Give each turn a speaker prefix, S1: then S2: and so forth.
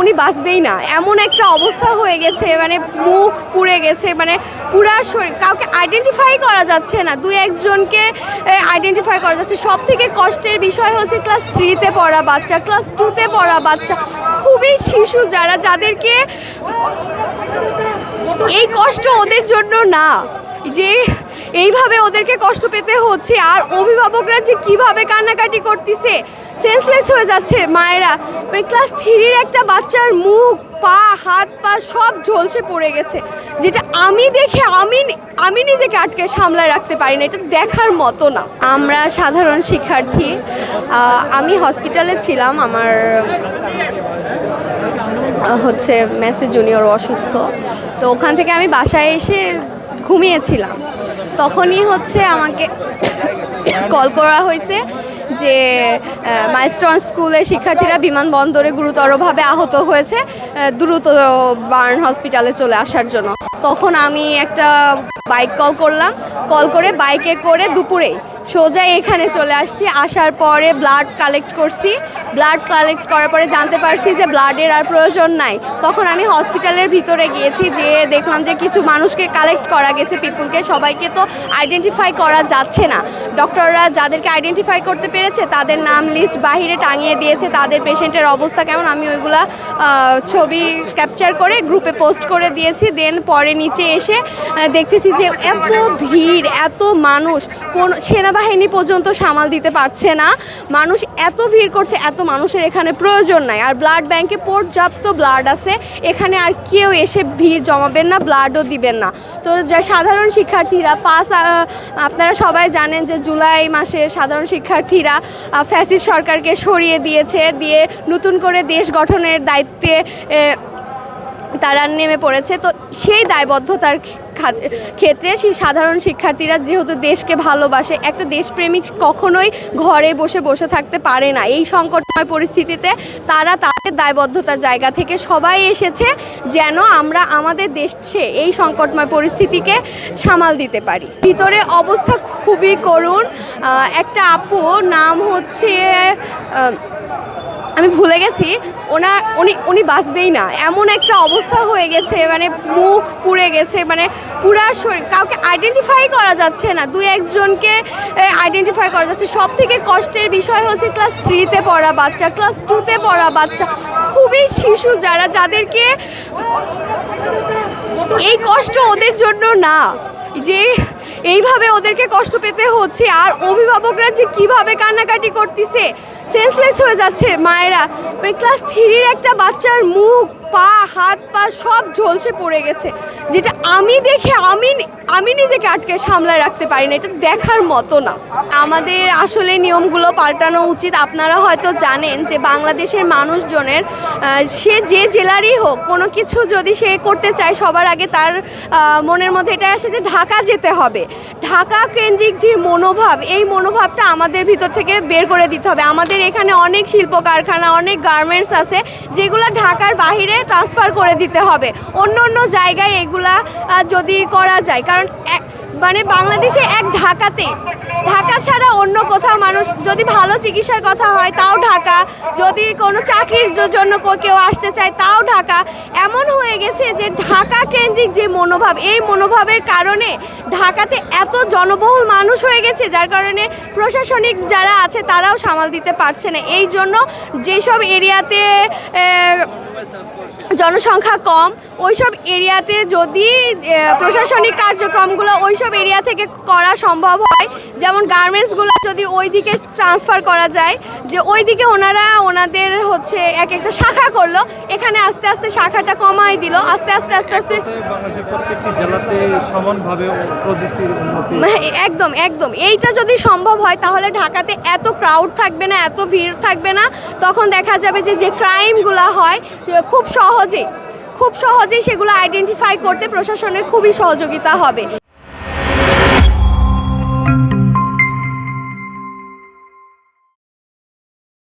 S1: উনি বাঁচবেই না। এমন একটা অবস্থা হয়ে গেছে মানে মুখ পুড়ে গেছে মানে পুরা শরীর, কাউকে আইডেন্টিফাই করা যাচ্ছে না। দুই একজনকে আইডেন্টিফাই করা যাচ্ছে। সব থেকে কষ্টের বিষয় হচ্ছে ক্লাস থ্রিতে পড়া বাচ্চা ক্লাস টুতে পড়া বাচ্চা। খুবই শিশু যারা, যাদেরকে এই কষ্ট ওদের জন্য না। যে এইভাবে ওদেরকে কষ্ট পেতে হচ্ছে। আর অভিভাবকরা যে কীভাবে কান্নাকাটি করতেছে সেন্সলেস হয়ে যাচ্ছে মায়েরা। মানে ক্লাস থ্রির একটা বাচ্চার মুখ, পা, হাত, পা সব ঝলসে পড়ে গেছে। যেটা আমি দেখে আমি আমি নিজেকে আটকে সামলায় রাখতে পারি না, এটা দেখার মতো না। আমরা সাধারণ শিক্ষার্থী আমি হসপিটালে ছিলাম, আমার হচ্ছে মেসে জুনিয়র অসুস্থ। তো ওখান থেকে আমি বাসায় এসে ঘুমিয়েছিলাম। তখনই হচ্ছে আমাকে কল করা হয়েছে যে মাইস্টন স্কুলের শিক্ষার্থীরা বিমানবন্দরে গুরুতরভাবে আহত হয়েছে দ্রুত বার্ন হসপিটালে চলে আসার জন্য। তখন আমি একটা বাইক কল করলাম। কল করে বাইকে করে দুপুরে সোজা এখানে চলে আসছি। আসার পরে ব্লাড কালেক্ট করছি। ব্লাড কালেক্ট করার পরে জানতে পারছি যে ব্লাডের আর প্রয়োজন নাই। তখন আমি হসপিটালের ভিতরে গিয়েছি যে দেখলাম যে কিছু মানুষকে কালেক্ট করা গেছে। পিপুলকে সবাইকে তো আইডেন্টিফাই করা যাচ্ছে না। ডক্টররা যাদেরকে আইডেন্টিফাই করতে পেরেছে, তাদের নাম লিস্ট বাহিরে টাঙিয়ে দিয়েছে। তাদের পেশেন্টের অবস্থা কেমন, আমি ওইগুলা ছবি ক্যাপচার করে গ্রুপে পোস্ট করে দিয়েছি। দেন পরে নিচে এসে দেখতেছি যে এত ভিড়, এত মানুষ। কোন সেনাবাহিনী পর্যন্ত সামাল দিতে পারছে না। মানুষ এত ভিড় করছে, এত মানুষের এখানে প্রয়োজন নাই। আর ব্লাড ব্যাংকে পর্যাপ্ত ব্লাড আছে। এখানে আর কেউ এসে ভিড় জমাবেন না, ব্লাডও দিবেন না। তো যা সাধারণ শিক্ষার্থীরা পাস আপনারা সবাই জানেন যে জুলাই মাসে সাধারণ শিক্ষার্থীরা ফ্যাসিস্ট সরকারকে সরিয়ে দিয়েছে। দিয়ে নতুন করে দেশ গঠনের দায়িত্বে তারা নেমে পড়েছে। তো সেই দায়বদ্ধতার ক্ষেত্রে সেই সাধারণ শিক্ষার্থীরা যেহেতু দেশকে ভালোবাসে, একটা দেশপ্রেমিক কখনোই ঘরে বসে বসে থাকতে পারে না। এই সংকটময় পরিস্থিতিতে তারা তাদের দায়বদ্ধতার জায়গা থেকে সবাই এসেছে যেন আমরা আমাদের দেশে এই সংকটময় পরিস্থিতিকে সামাল দিতে পারি। ভিতরে অবস্থা খুবই করুণ। একটা আপু, নাম হচ্ছে আমি ভুলে গেছি। ওনার, উনি উনি বাঁচবেই না। এমন একটা অবস্থা হয়ে গেছে মানে মুখ পুড়ে গেছে মানে পুরা শরীর, কাউকে আইডেন্টিফাই করা যাচ্ছে না। দুই একজনকে আইডেন্টিফাই করা যাচ্ছে। সব থেকে কষ্টের বিষয় হচ্ছে ক্লাস থ্রিতে পড়া বাচ্চা ক্লাস টুতে পড়া বাচ্চা। খুবই শিশু যারা, যাদেরকে এই কষ্ট ওদের জন্য না। যে এইভাবে ওদেরকে কষ্ট পেতে হচ্ছে। আর অভিভাবকরা যে কীভাবে কান্নাকাটি করতেছে সেন্সলেস হয়ে যাচ্ছে মায়েরা। মানে ক্লাস থ্রির একটা বাচ্চার মুখ, পা, হাত, পা সব ঝলসে পড়ে গেছে। যেটা আমি দেখে আমি আমি নিজেকে আটকে সামলায় রাখতে পারি না, এটা দেখার মতো না। আমাদের আসলে নিয়মগুলো পাল্টানো উচিত। আপনারা হয়তো জানেন যে বাংলাদেশের মানুষজনের সে যে জেলারই হোক, কোনো কিছু যদি সে করতে চায়, সবার আগে তার মনের মধ্যে এটা আসে যে ঢাকা যেতে হবে। ঢাকা কেন্দ্রিক যে মনোভাব, এই মনোভাবটা আমাদের ভিতর থেকে বের করে দিতে হবে। আমাদের এখানে অনেক শিল্প কারখানা অনেক গার্মেন্টস আছে, যেগুলো ঢাকার বাইরে ট্রান্সফার করে দিতে হবে। অন্য অন্য জায়গায় এগুলা যদি করা যায়, কারণ মানে বাংলাদেশে এক ঢাকাতে। ঢাকা ছাড়া অন্য কোথাও মানুষ যদি ভালো চিকিৎসার কথা হয়, তাও ঢাকা। যদি কোনো চাকরির জন্য কেউ আসতে চায়, তাও ঢাকা। এমন হয়ে গেছে যে ঢাকা কেন্দ্রিক যে মনোভাব, এই মনোভাবের কারণে ঢাকাতে এত জনবহুল মানুষ হয়ে গেছে, যার কারণে প্রশাসনিক যারা আছে, তারাও সামাল দিতে পারছে না। এই জন্য যেসব এরিয়াতে জনসংখ্যা কম ওইসব এরিয়াতে যদি প্রশাসনিক কার্যক্রমগুলো ওইসব এরিয়া থেকে করা সম্ভব হয় যেমন গার্মেন্টসগুলো যদি ওই দিকে ট্রান্সফার করা যায় যে ওই দিকে ওনারা ওনাদের হচ্ছে এক একটা শাখা করল এখানে আস্তে আস্তে শাখাটা কমাই দিল আস্তে আস্তে আস্তে আস্তে হ্যাঁ, একদম একদম। এইটা যদি সম্ভব হয় তাহলে ঢাকাতে এত ক্রাউড থাকবে না এত ভিড় থাকবে না তখন দেখা যাবে যে যে ক্রাইমগুলো হয় খুব খুব সহজেই। খুব সহজেই সেগুলো আইডেন্টিফাই করতে প্রশাসনের খুবই সহযোগিতা হবে।